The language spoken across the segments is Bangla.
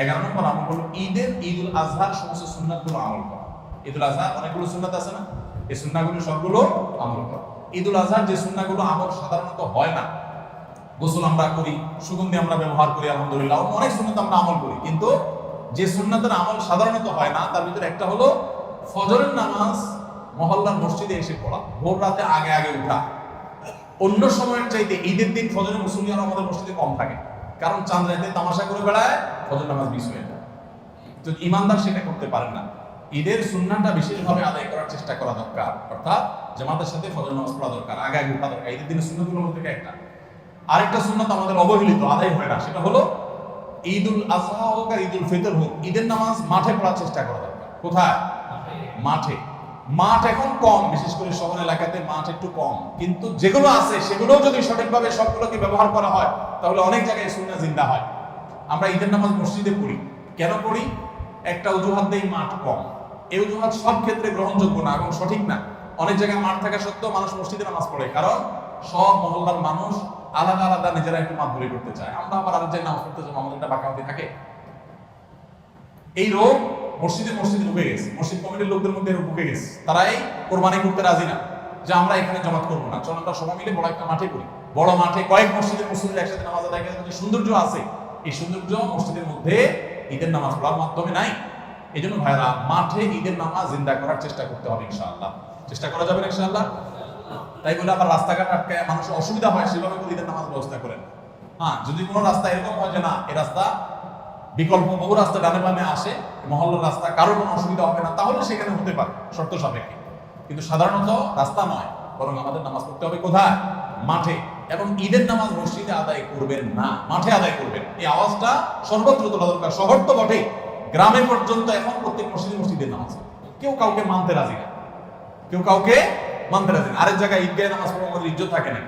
এগারো নম্বর আমল হলো ঈদের ঈদ উল আজহার সমস্ত সুন্নাতগুলো আমল করা। ঈদ উল আজহার অনেকগুলো সুন্নাত আছে না? এই সুন্নাগুলো সবগুলো আমল করা। ঈদ উল আজহার যে সুন্নাগুলো আমল সাধারণত হয় না। গোসল আমরা করি, সুগন্ধি আমরা ব্যবহার করি, আলহামদুলিল্লাহ। অনেক সুন্নাত আমরা আমল করি। কিন্তু যে সুন্নাতের আমল সাধারণত হয় না, তার ভিতরে একটা হলো ফজরের নামাজ মহল্লার মসজিদে এসে পড়া, ভোর রাতে আগে আগে উঠা। অন্য সময়ের চাইতে ঈদের দিন ফজরের মুসলিয়ান আমাদের মসজিদে কম থাকে। কারণ চাঁদ রাতে তামাশা করে বেড়ায় ফজর নামাজ মিস হয়ে যায়। তো ইমানদার সেটা করতে পারেন না। ঈদের সুন্নাটা বিশেষভাবে আদায় করার চেষ্টা করা দরকার। অর্থাৎ জামাতের সাথে ফজর নামাজ পড়া দরকার। আগে আগে উঠা দরকার। ঈদের দিনের সুন্নতগুলোর মধ্যে একটা। আরেকটা সুন্নাত আমাদের অবহেলিত, আদায় হয় না। সেটা হলো ঈদুল আজহা হোক আর ঈদুল ফিতর হোক, ঈদের নামাজ মাঠে পড়ার চেষ্টা করা দরকার। কোথায়? মাঠে। মাঠ এখন কম, বিশেষ করে শহর এলাকাতে মাঠ একটু কম। কিন্তু যেগুলো আছে সেগুলো যদি সঠিকভাবে সবগুলোকে ব্যবহার করা হয়, তাহলে অনেক জায়গায় সুন্নাহ জিন্দা হয়। আমরা ঈদের নামাজ মসজিদে পড়ি। কেন পড়ি? একটা অজুহাত দেই মাঠ কম। এই অজুহাত সব ক্ষেত্রে গ্রহণযোগ্য না এবং সঠিক না। অনেক জায়গায় মাঠ থাকা সত্ত্বেও মানুষ মসজিদে নামাজ পড়ে। কারণ সব মহল্লার মানুষ আলাদা আলাদা নিজেরা একটু ধরে করতে চায়। আমরা আবার জায়গায় নামাজ পড়তে যাব, আমাদের একটা বাঁকামতি থাকে। এই রোগ মসজিদে মসজিদে ঢুকে গেছে। মসজিদ কমিটির লোকদের মধ্যে ঢুকে গেছে। তারাই কোরবানি করতে রাজি না। যে আমরা এখানে জমাত করব না। চল আমরা সবাই মিলে বড় একটা মাঠে করি বড় মাঠে কয়েক মসজিদের মুসলিমরা একসাথে নামাজ আদায় করে সৌন্দর্য আছে। এই সৌন্দর্য মসজিদের মধ্যে ঈদের নামাজ পড়ার মাধ্যমে নাই। এই জন্য ভাইরা মাঠে ঈদের নামাজ জিন্দা করার চেষ্টা করতে হবে ইনশাআল্লাহ। চেষ্টা করা যাবে ইনশাআল্লাহ? তাই বলে আবার রাস্তাঘাট আটকায় মানুষের অসুবিধা হয়, সেভাবে ঈদের নামাজ ব্যবস্থা করেন। হ্যাঁ যদি কোনো রাস্তা এরকম হয় যে না, এই রাস্তা বিকল্প বহু রাস্তা ডানে বামে আসে, মহল্লার রাস্তা কারোর কোনো অসুবিধা হবে না, তাহলে সেখানে হতে পারে, শর্ত সাপেক্ষে। কিন্তু সাধারণত রাস্তা নয়, বরং আমাদের নামাজ পড়তে হবে কোথায়? মাঠে। এবং ঈদের নামাজ মসজিদে আদায় করবেন না, মাঠে আদায় করবেন। এই আওয়াজটা সর্বত্র তোলা দরকার। শহর তো বটে, গ্রামে পর্যন্ত এখন প্রত্যেক মসজিদে মসজিদের নামাজ। কেউ কাউকে মানতে রাজি না। কেউ কাউকে মানতে রাজি না। আরেক জায়গায় ঈদগাহে নামাজ পড়ে আমাদের ইজ্জত থাকে না।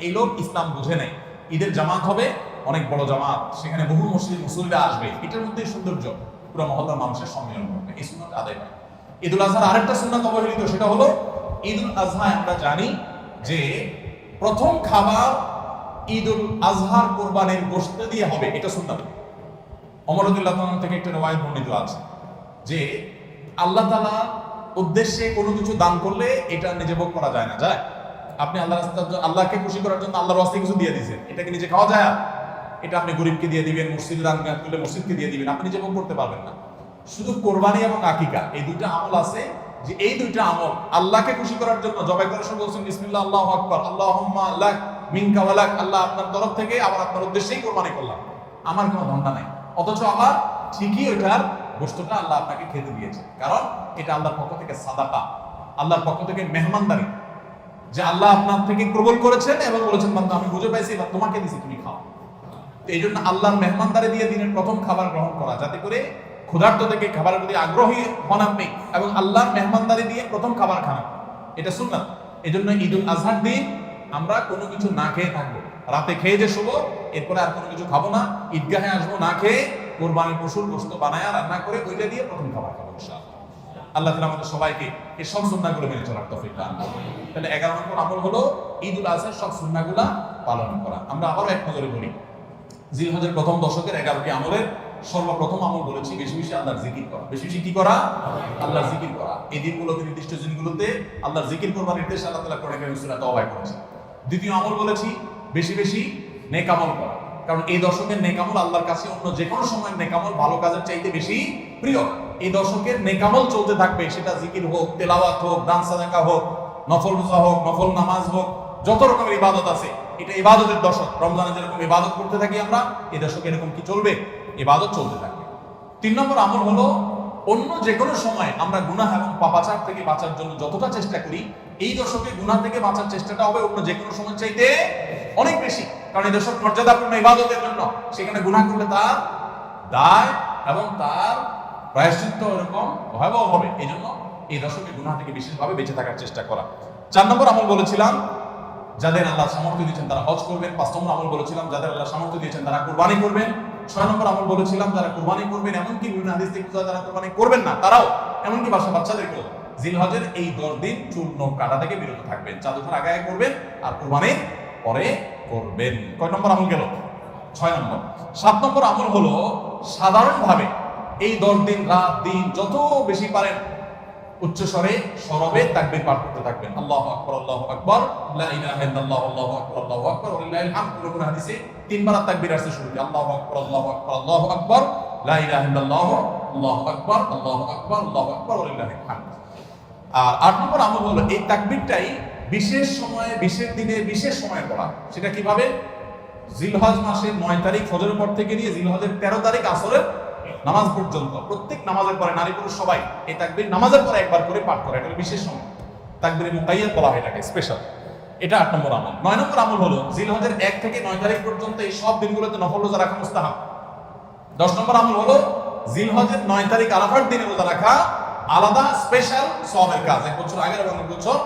এই লোক ইসলাম বুঝে নেয় ঈদের জামাত হবে অনেক বড় জামাত, সেখানে বহু মসজিদ মুসলিমরা আসবে। এটার মধ্যে সৌন্দর্য, পুরো মহল্লার মানুষের সম্মেলন করবে এই সুন্নাত আদায় হয়। ঈদুল আজহার আরেকটা সুন্নাত অবহেলিত, সেটা হলো ঈদুল আজহায় আমরা জানি যে প্রথম খাবার ঈদুল আজহার কোরবানির গোশত দিয়ে হবে, এটা সুন্নাত। অমরদুল্লাহ থেকে একটা রেওয়ায়ত বর্ণিত আছে যে আল্লাহ তালা উদ্দেশ্যে কোনো কিছু দান করলে এটা নিজে ভোগ করা যায় না। যায়? আপনি আল্লাহ আল্লাহকে খুশি করার জন্য আল্লাহর রাস্তায় কিছু দিয়ে দিয়েছেন, এটাকে নিজে খাওয়া যায় এটা আপনি গরিবকে দিয়ে দিবেন, মসজিদে দান করলে মসজিদকে দিয়ে দিবেন, আপনি যেমন করতে পারবেন না। শুধু কোরবানি এবং আকিকা, এই দুইটা আমল আছে যে এই দুইটা আমল আল্লাহকে খুশি করার জন্য জবাই করার সময় বলছেন, বিসমিল্লাহ, আল্লাহ আকবার, আল্লাহুম্মা লাক, মিনকা ওয়ালাক আল্লাহ আপনার তরফ থেকে আবার আপনার উদ্দেশ্যেই কোরবানি করলাম। আমার কোনো ধন্দা নাই। অথচ আমার ঠিকই ওইটার বস্তুটা আল্লাহ আপনাকে খেতে দিয়েছে। কারণ এটা আল্লাহর পক্ষ থেকে সাদাকা। আল্লাহর পক্ষ থেকে মেহমানদারি। যে আল্লাহ আপনার থেকে কবুল করেছেন এবং বলেছেন, বান্দা, আমি বুঝে পাইছি, এবার তোমাকে দিছি, তুমি খাও। এই জন্য আল্লাহর মেহমানদারি দিয়ে দিনের প্রথম খাবার গ্রহণ করা। যাতে করে ক্ষুধার্ত থেকে খাবারের প্রতি আগ্রহী হন আপনি এবং আল্লাহর মেহমানদারি দিয়ে প্রথম খাবার খান এটা সুন্নাত। এই জন্য ঈদুল আজহার দিন আমরা কোনো কিছু না খেয়ে থাকব রাতে খেয়ে যে শোবো, এরপরে আর কোনো কিছু খাব না। ঈদগাহে আসব, না খেয়ে কোরবানির পশুর গোস্ত বানায়া রান্না করে ওইটা দিয়ে প্রথম খাবার খাব আল্লাহ তালা আমাদের সবাইকে এই সব সুন্নাগুলো মেনে চলার তফিক দান তাহলে এগারো নম্বর আমল হলো ঈদ উল আজহার সব সুন্নাগুলা পালন করা। আমরা আবারও এক নজরে বলি জিলহজের প্রথম দশকের এগারোটি আমলের সর্বপ্রথম আমল বলেছি, বেশি বেশি আল্লাহর জিকির করা। বেশি বেশি কি করা? আল্লাহর জিকির করা। এই দিনগুলোতে নির্দিষ্ট দিনগুলোতে আল্লাহর জিকির করবার নির্দেশ আল্লাহ তালা করে কেন সুরাত অবায় করেছে দ্বিতীয় আমল বলেছি, বেশি বেশি নেক আমল করা। কারণ এই দশকের নেকামল আল্লাহর কাছে অন্য যে কোনো সময় নেকামল ভালো কাজের চাইতে বেশি প্রিয়। এই দশকের নেকামল চলতে থাকবে, সেটা জিকির হোক, তেলাওয়াত হোক, দান সাদাকা হোক, নফল রোজা হোক, নফল নামাজ হোক, যত রকমের ইবাদত আছে এটা ইবাদতের দশক। রমজানে যেরকম ইবাদত করতে থাকি আমরা, এই দশকে এরকম কি চলবে? ইবাদত চলতে থাকবে। তিন নম্বর আমল হলো, অন্য যে কোনো সময় আমরা গুনাহ এবং পাপাচার থেকে বাঁচার জন্য যতটা চেষ্টা করি, এই দশকে গুনাহ থেকে বাঁচার চেষ্টাটা হবে অন্য যে কোনো সময় চাইতে অনেক বেশি। কারণ এই দশক মর্যাদাপূর্ণ ইবাদতের জন্য, সেখানে গুনাহ করলে তার দায় এবং তার প্রায়শ্চিত্ত এরকম ভয়াবহ হবে। এই জন্য এই দশকে গুনাহ থেকে বিশেষভাবে বেঁচে থাকার চেষ্টা করা। চার নম্বর আমল বলেছিলাম যাদের আল্লাহ সামর্থ্য দিয়েছেন তারা হজ করবেন। পাঁচ নম্বর আমল বলেছিলাম, যাদের আল্লাহ সামর্থ্য দিয়েছেন তারা কোরবানি করবেন। ছয় নম্বর আমল বলেছিলাম, যারা কোরবানি করবেন, এমনকি বিভিন্ন হাদিস থেকে যারা কোরবানি করবেন না, তারাও। এমনকি বাসা বাচ্চাদেরকেও। জিলহজের এই দশ দিন নখ কাটা থেকে বিরত থাকবেন। চাঁদ ওঠার আগে করবেন আর কোরবানির পরে করবেন। কয় নম্বর আমল গেল? ছয় নম্বর। সাত নম্বর আমল হলো, সাধারণভাবে এই দশ দিন, রাত, দিন, যত বেশি পারেন উচ্চ স্বরে সরবে তাকবীর পাঠ করতে থাকবেন আল্লাহু আকবার আল্লাহু আকবার আকবার হাদিসে তিনবার তাকবীর আসছে শুরুতে আল্লাহু আকবার আল্লাহু আকবার আল্লাহু আকবার লা ইলাহা ইল্লাল্লাহ আল্লাহু আকবার আল্লাহু আকবার আল্লাহু আকবার আর আট নম্বর আমল হলো এই তাকবীরটাই বিশেষ সময়ে বিশেষ দিনে বিশেষ সময়ে পড়া সেটা কীভাবে জিলহজ মাসের নয় তারিখ ফজরের পর থেকে নিয়ে জিলহজের তেরো তারিখ আসরের নামাজ পর্যন্ত, প্রত্যেক নামাজের পরে নারী পুরুষ সবাই এই তাকবীর নামাজের পরে একবার করে পাঠ করে, এটা বিশেষ সময়। তাকবীরে মুকাইয়াত বলা হয় এটাকে স্পেশাল এটা আট নম্বর আমল। নয় নম্বর আমল হলো, জিলহজের এক থেকে নয় তারিখ পর্যন্ত এই সব দিনগুলোতে নফল রোজা রাখা মুস্তাহাব। দশ নম্বর আমল হলো, জিলহজের নয় তারিখ আরাফার দিনে রোজা রাখা আলাদা স্পেশাল সবের কাজ। এক বছর আগের এবং এক বছর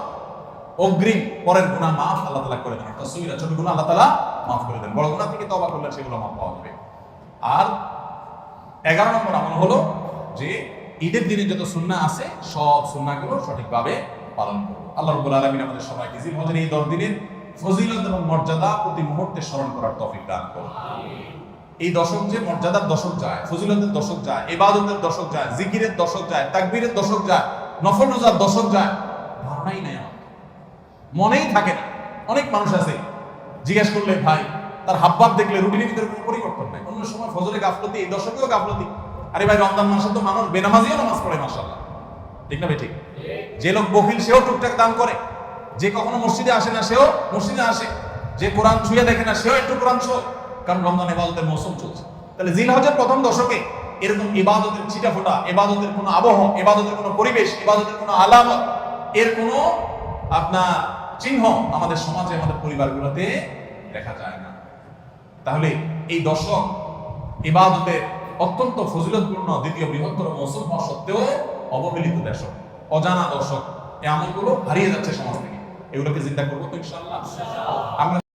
অগ্রিম পরের গুণা মাফ আল্লাহ তালা করে দেন। অর্থাৎ সগীরা ছোট গুণা আল্লাহ তালা মাফ করে দেন। বড় গুণা থেকে তবা করলে সেগুলো মাফ পাওয়া যাবে। আর এগারো নম্বর আমল হলো যে ঈদের দিনে যত সুন্না আছে, সব সুন্নাগুলো সঠিকভাবে পালন করব আল্লাহ রব্বুল আলমিন আমাদের সবাইকে জিলহজের এই দশ দিনের ফজিলত এবং মর্যাদা প্রতি মুহূর্তে স্মরণ করার তফিক দান করুন। এই দশক যে মর্যাদার দশক যায়, ফজিলতের দশক যায় এবাদতের দশক যায়, জিকিরের দশক যায়, তাকবীরের দশক যায়, নফল রোজার দশক যায়, ধারণাই নেই মনেই থাকে না। অনেক মানুষ আছে, জিজ্ঞেস করলে, ভাই তার হাবভাব দেখলে রুটিনের ভিতরে কোনো পরিবর্তন নাই। অন্য সময় ফজরে গাফলতি, এই দশকেও গাফলতি। আরে ভাই, রমজান মাসে তো মানুষ বেনামাজিও নামাজ পড়ে মাসাল্লাহ ঠিক না ভাই, ঠিক? যে লোক বকিল, সেও টুকটাক দান করে। যে কখনো মসজিদে আসে না, সেও মসজিদে আসে। যে কোরআন ছুঁয়ে দেখে না, সেও একটু কোরআন ছোঁয় কারণ রমজান ইবাদতের মৌসুম চলছে। তাহলে জিল হজের প্রথম দশকে এরকম ইবাদতের ছিটা ফোটা ইবাদতের কোনো আবহ এবাদতের কোনো পরিবেশ, ইবাদতের কোনো আলামত, এর কোনো আপনার চিহ্ন আমাদের সমাজে, আমাদের পরিবারগুলোতে দেখা যায় না। তাহলে এই দশক ইবাদতের অত্যন্ত ফজিলতপূর্ণ দ্বিতীয় বৃহত্তর মৌসুম হওয়া সত্ত্বেও অবহেলিত দশক, অজানা দশক, এই আমলগুলো হারিয়ে যাচ্ছে সমাজ থেকে। এগুলোকে চিন্তা করব তো ইনশাল্লাহ আমরা